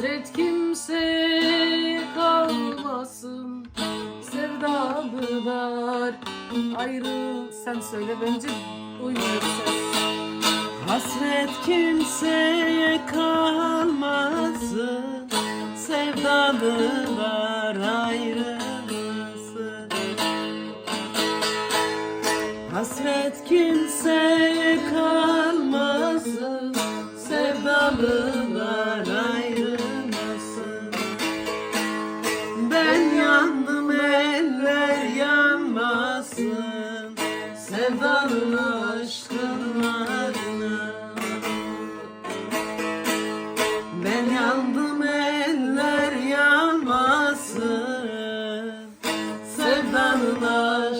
hasret kimse kalmasın. Sevdalılar ayrı Sen söyle bence. Uymuyor Hasret kimseye kalmasın. Sevdalılar ayrılmasın Hasret kimseye kalmasın. Sevdalılar ayrılmasın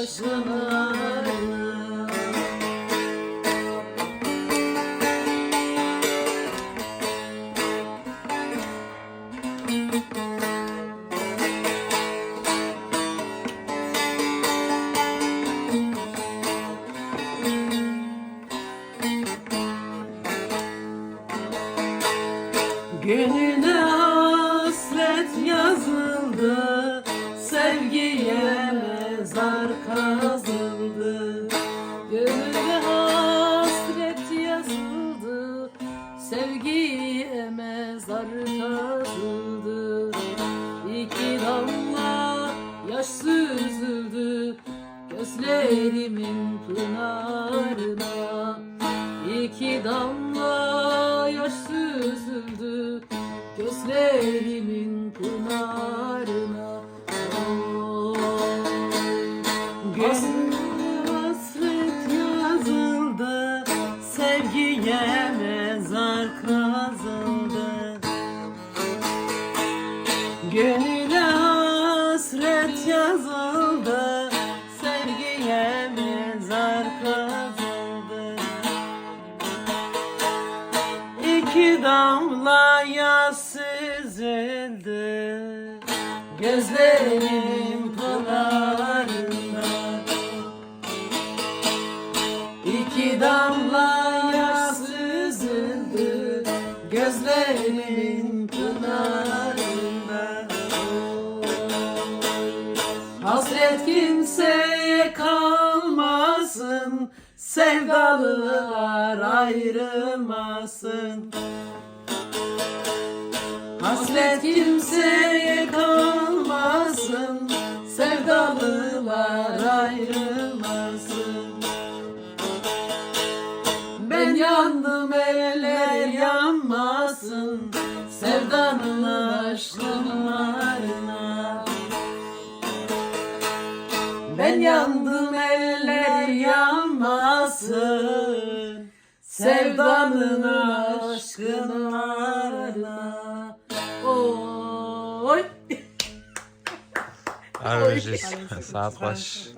aşkın ardına Gönlüne hasret yazıldı mezar kazıldı. Gönülde hasret yazıldı. Sevgiye mezar kazıldı. İki damla yaş süzüldü Gözlerimin pınarına. İki damla yaş süzüldü Gözlerimin pınarına Sevgiye mezar kazıldı. Hasret yazıldı. Sevgiye mezar kazıldı? İki damla yaş süzüldü. Gözlerimin Hasret kimseye kalmasın Sevdalılar ayrılmasın. Hasret kimseye kalmasın Sevdalılar ayrılmasın. Ben yandım eller yanmasın Sevdanın aşkın yandım eller yanmasın. Sevdanın aşkın varına Oy. Harbi Saat kaç?